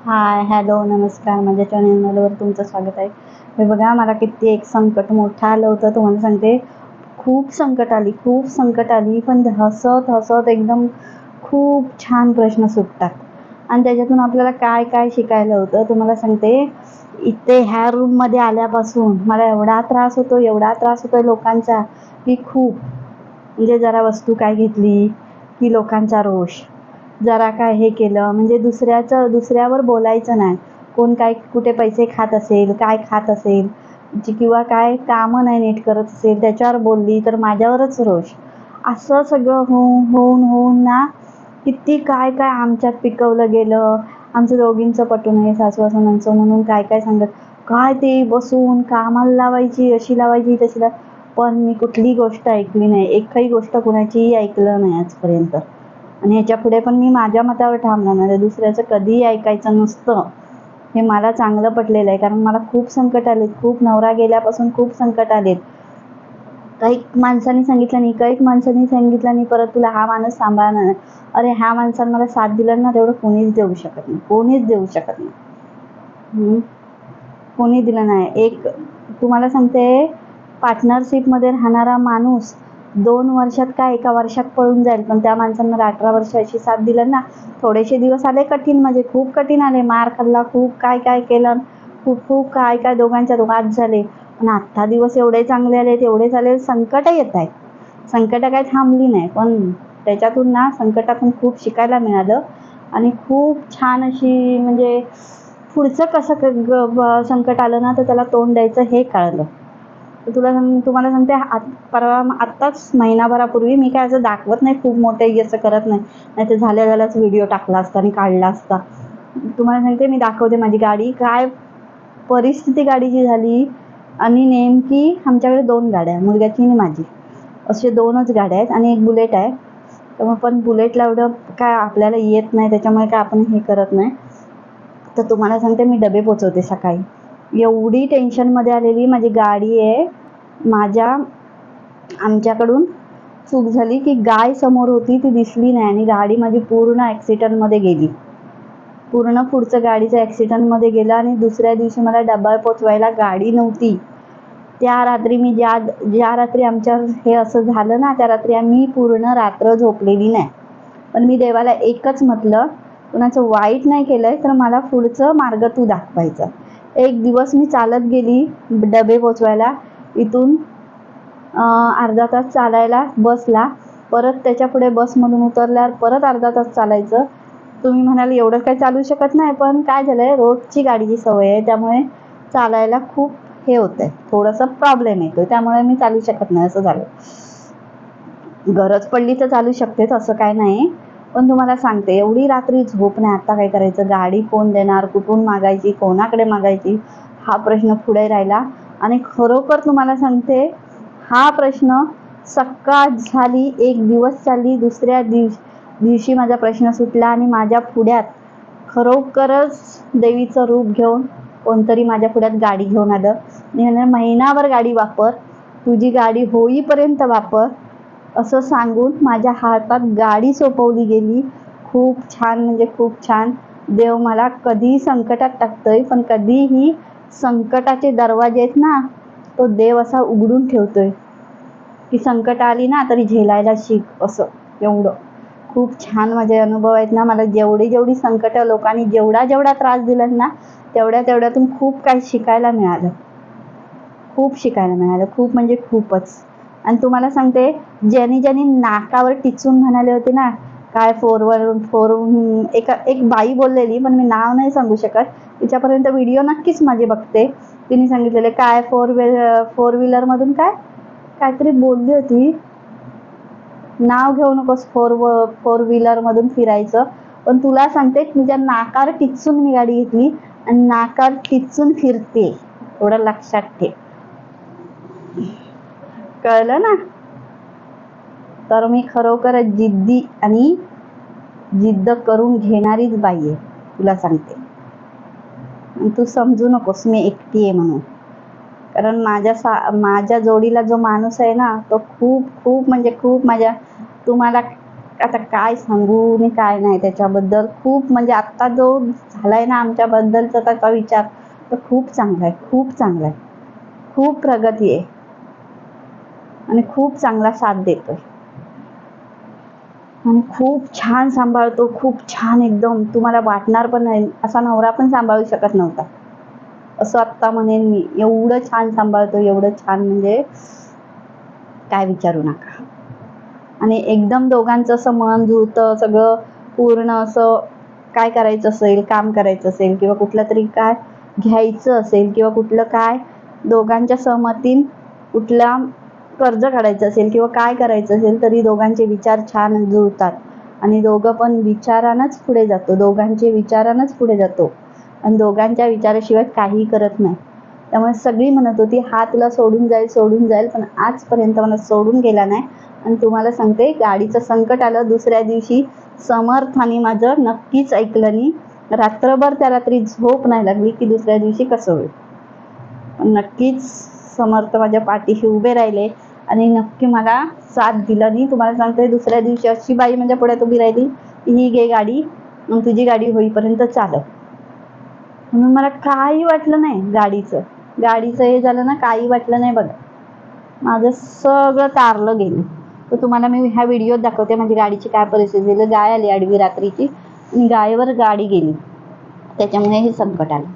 Hi hello नमस्कार. माझ्या चॅनलवर तुमचं स्वागत आहे. हे बघा मला किती एक संकट मोठं आलं होतं. तुम्हाला सांगते खूप संकट आली खूप संकट आली. पण हसत हसत एकदम खूप छान प्रश्न सुटतात. आणि त्याच्यातून आपल्याला काय काय शिकायला होतं? तुम्हाला सांगते इथे ह्या रूममध्ये आल्यापासून मला एवढा त्रास होतो एवढा त्रास होतो लोकांचा की खूप. म्हणजे जरा वस्तू काय घेतली की लोकांचा रोष. जरा काय हे केलं. म्हणजे दुसऱ्याचं दुसऱ्यावर बोलायचं नाही. कोण काय कुठे पैसे खात असेल काय खात असेल जी किंवा काय कामं नाही नीट करत असेल त्याच्यावर बोलली तर माझ्यावरच रोष. असं सगळं होऊन होऊन होऊन ना किती काय काय आमच्यात पिकवलं गेलं. आमचं दोघींचं पटू नये सासू सासूनांचं म्हणून काय काय सांगत. काय ते बसून कामाला लावायची अशी लावायची तशी लाव पण मी कुठली गोष्ट ऐकली नाही. एकही गोष्ट कुणाचीही ऐकलं नाही आजपर्यंत. आणि ह्याच्या पुढे पण मी माझ्या मतावर ठामणार म्हणजे दुसऱ्याचं कधीही ऐकायचं नसतं. हे मला चांगलं पटलेलं आहे. कारण मला खूप संकट आलेत. खूप नवरा गेल्यापासून खूप संकट आलेत. काही माणसांनी सांगितलं नाही. काही माणसांनी सांगितलं नाही. परत तुला हा माणूस सांभाळणार नाही. अरे ह्या माणसानं मला साथ दिला ना तेवढं कोणीच देऊ शकत नाही. कोणीच देऊ शकत नाही. कोणी दिलं नाही. एक तुम्हाला सांगते पार्टनरशिपमध्ये राहणारा माणूस दोन वर्षात काय एका वर्षात पळून जाईल? पण त्या माणसांना अठरा वर्षाची साथ दिलं ना थोडेसे दिवस आले कठीण म्हणजे खूप कठीण आले. मार खाल्ला खूप काय काय केलं खूप खूप काय काय दोघांच्या वाद झाले. पण आत्ता दिवस एवढे चांगले आले तेवढे झाले संकट येत आहेत. संकट काय थांबली नाही पण त्याच्यातून ना संकटातून खूप शिकायला मिळालं. आणि खूप छान अशी म्हणजे पुढचं कसं ग- संकट आलं ना तर त्याला तोंड द्यायचं हे कळलं. तुला सांग तुम्हाला सांगते आत परवा आत्ताच महिनाभरापूर्वी मी काय असं दाखवत नाही खूप मोठे असं करत नाही. नाही तर झाल्या झाल्याच व्हिडिओ टाकला असता आणि काढला असता. तुम्हाला सांगते मी दाखवते माझी गाडी. काय परिस्थिती गाडीची झाली आणि नेमकी आमच्याकडे दोन गाड्या मुलग्याची आणि माझी. असे दोनच गाड्या आहेत आणि एक बुलेट आहे. त्यामुळे पण बुलेटला एवढं काय आपल्याला येत नाही त्याच्यामुळे काय आपण हे करत नाही. तर तुम्हाला सांगते मी डबे पोचवते सकाळी. एवढी टेन्शनमध्ये आलेली माझी गाडी आहे. माझ्या आमच्याकडून चूक झाली की गाय समोर होती ती दिसली नाही आणि गाडी माझी पूर्ण ॲक्सिडंटमध्ये गेली. पूर्ण पुढचं गाडीचं ॲक्सिडंटमध्ये गेलं आणि दुसऱ्या दिवशी मला डबा पोचवायला गाडी नव्हती. त्या रात्री मी ज्या ज्या रात्री आमच्या हे असं झालं ना त्या रात्री आम्ही पूर्ण रात्र झोपलेली नाही. पण मी देवाला एकच म्हटलं कुणाचं वाईट नाही केलं आहे तर मला पुढचं मार्ग तू दाखवायचं. एक दिवस मी चालत गेली डबे पोचवायला. इथून अर्धा तास चालायला बसला. परत त्याच्या पुढे बसमधून उतरल्यावर परत अर्धा तास चालायचं. तुम्ही म्हणाल एवढं काही चालू शकत नाही पण काय झालं आहे रोजची गाडीची सवय आहे त्यामुळे चालायला खूप हे होतं आहे थोडासा प्रॉब्लेम येतो त्यामुळे मी चालू शकत नाही असं झालं. गरज पडली तर चालू शकते असं काय नाही. पण तुम्हाला सांगते एवढी रात्री झोप नाही. आता काय करायचं? गाडी कोण देणार? कुठून मागायची? कोणाकडे मागायची? हा प्रश्न पुढे राहिला. आणि खरोखर तुम्हाला सांगते हा प्रश्न सकाळ झाली एक दिवस चालली दुसऱ्या दिवस दिवशी माझा प्रश्न सुटला आणि माझ्या पुढ्यात खरोखरच देवीचं रूप घेऊन कोणतरी माझ्या पुढ्यात गाडी घेऊन आलं. मी महिनाभर गाडी वापर. तुझी गाडी होईपर्यंत वापर. असं सांगून माझ्या हातात गाडी सोपवली गेली. खूप छान म्हणजे खूप छान. देव मला कधीही संकटात टाकतोय पण कधीही संकटाचे दरवाजे आहेत ना तो देव असा उघडून ठेवतोय. की संकट आली ना तरी झेलायला शिक असं एवढं. खूप छान माझे अनुभव आहेत ना मला जेवढी जेवढी संकट लोकांनी जेवढा जेवढा त्रास दिला ना तेवढ्या तेवढ्यातून खूप काही शिकायला मिळालं. खूप शिकायला मिळालं खूप म्हणजे खूपच. आणि तुम्हाला सांगते ज्यांनी ज्यांनी नाकावर टिचून म्हणाले होते ना काय फोरवर फोर एका एक बाई बोललेली पण मी नाव नाही सांगू शकत. तिच्यापर्यंत व्हिडिओ नक्कीच माझे बघते. तिने सांगितलेले काय फोर व्हील फोर व्हीलरमधून काय काहीतरी बोलली होती. नाव घेऊ नकोस फोर व फोर व्हीलरमधून फिरायचं. पण तुला सांगते तुझ्या नाकार टिचून मी गाडी घेतली आणि नाकार टिचून फिरते. एवढं लक्षात ठेव. कळलं ना? तर मी खरोखर जिद्दी आणि जिद्द करून घेणारीच बाई आहे तुला सांगते. तू समजू नकोस मी एकटी आहे म्हणून. कारण माझ्या सा माझ्या जोडीला जो माणूस आहे ना तो खूप खूप म्हणजे खूप माझ्या तुम्हाला आता काय सांगू आणि काय नाही त्याच्याबद्दल. खूप म्हणजे आत्ता जो झालाय ना आमच्याबद्दलचा त्याचा विचार तो खूप चांगला आहे खूप चांगला आहे. खूप प्रगती आहे. आणि खूप चांगला साथ देतोय. आणि खूप छान सांभाळतो खूप छान एकदम. तुम्हाला वाटणार पण नाही असा नवरा पण सांभाळू शकत नव्हता. असं आत्ता म्हणेन मी एवढं छान सांभाळतो एवढं छान म्हणजे काय विचारू नका. आणि एकदम दोघांचं असं मन धुळतं सगळं पूर्ण असं काय करायचं असेल काम करायचं असेल किंवा कुठलं तरी काय घ्यायचं असेल किंवा कुठलं काय दोघांच्या सहमतीन कुठल्या कर्ज काढायचं असेल किंवा काय करायचं असेल तरी दोघांचे विचार छान जुळतात. आणि दोघं पण विचारानंच पुढे जातो. दोघांचे विचारानंच पुढे जातो. आणि दोघांच्या विचाराशिवाय काही करत नाही. त्यामुळे सगळी म्हणत होती हा तुला सोडून जाईल सोडून जाईल पण आजपर्यंत मला सोडून गेला नाही. आणि तुम्हाला सांगते गाडीचं संकट आलं दुसऱ्या दिवशी समर्थाने माझं नक्कीच ऐकलं नाही. रात्रभर त्या रात्री झोप नाही लागली की दुसऱ्या दिवशी कसं होईल. नक्कीच समर्थ माझ्या पाठीशी उभे राहिले. आणि नक्की मला साथ दिला नाही तुम्हाला सांगते दुसऱ्या दिवशी अशी बाई म्हणजे पुढ्यात उभी राहिली. ही घे गाडी मग तुझी गाडी होईपर्यंत चालव. म्हणून मला काही वाटलं नाही गाडीचं. गाडीचं हे झालं ना काही वाटलं नाही बघा. माझं सगळं तारलं गेलं. तर तुम्हाला मी ह्या व्हिडिओत दाखवते माझी गाडीची काय परिस्थिती झाली. गाय आली आडवी रात्रीची. आणि गायीवर गाडी गेली. त्याच्यामुळे हे संकट आलं.